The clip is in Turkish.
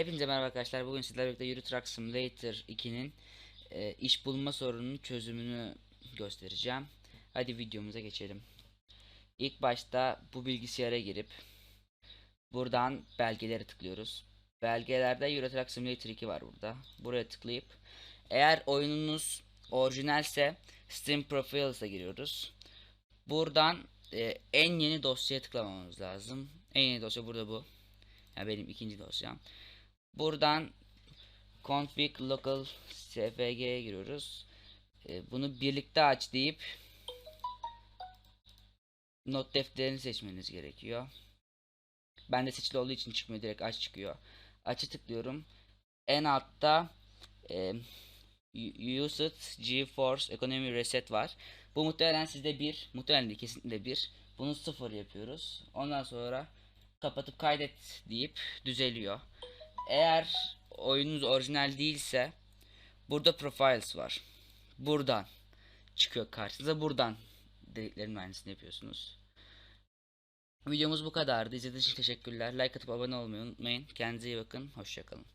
Hepinize merhaba arkadaşlar. Bugün sizlerle birlikte Euro Truck Simulator 2'nin e, iş bulma sorununun çözümünü göstereceğim. Hadi videomuza geçelim. İlk başta bu bilgisayara girip buradan belgelere tıklıyoruz. Belgelerde Euro Truck Simulator 2 var burada. Buraya tıklayıp eğer oyununuz orijinalse Steam Profiles'a giriyoruz. Buradan e, en yeni dosyaya tıklamamız lazım. En yeni dosya burada bu. Yani benim ikinci dosyam. Buradan config local svg'ye giriyoruz. E, bunu birlikte aç deyip not defterini seçmeniz gerekiyor. Ben de seçili olduğu için çıkmıyor direkt aç çıkıyor. Açı tıklıyorum. En altta e, Used GeForce Economy Reset var. Bu muhtemelen sizde bir, muhtemelen değil kesinlikle bir. Bunu sıfır yapıyoruz. Ondan sonra kapatıp kaydet deyip düzeliyor. Eğer oyununuz orijinal değilse burada profiles var. Buradan çıkıyor karşınıza. Buradan dediklerin aynısını yapıyorsunuz. Videomuz bu kadardı. İzlediğiniz için teşekkürler. Like atıp abone olmayı unutmayın. Kendinize iyi bakın. Hoşçakalın.